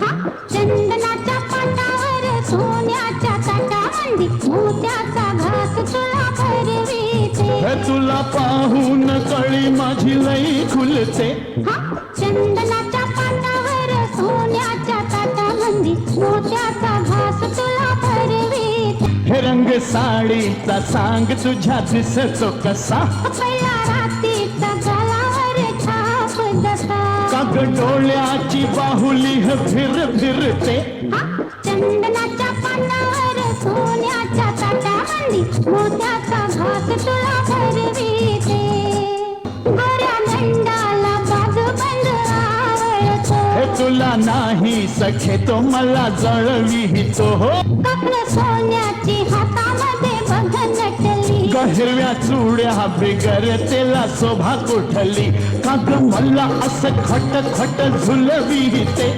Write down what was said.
चंदनाच्या पाटावर सोन्याच्या ताटावंदी मोत्याचा घास तुला भरविते. हे तुला पाहून कळी माझी लई खुलते. हा चंदनाच्या पाटावर सोन्याच्या ताटावंदी मोत्याचा घास तुला भरविते. हे रंग साडीचा सांग तुझ्या दिसतो कसा? पहिला डोळ्याची बाहुली फिर फिरते. चंदनाच्या पाटावर सोन्याच्या मोत्याचा तुला भरविते. गोऱ्या बाजूबंद आवळतो हे तुला नाही सखे तो मला जळवितो. हो बघ नटली ग हिरव्या चुड्या बिगर तेला शोभा कुठली? काग मला असं खट खट झुलवी ते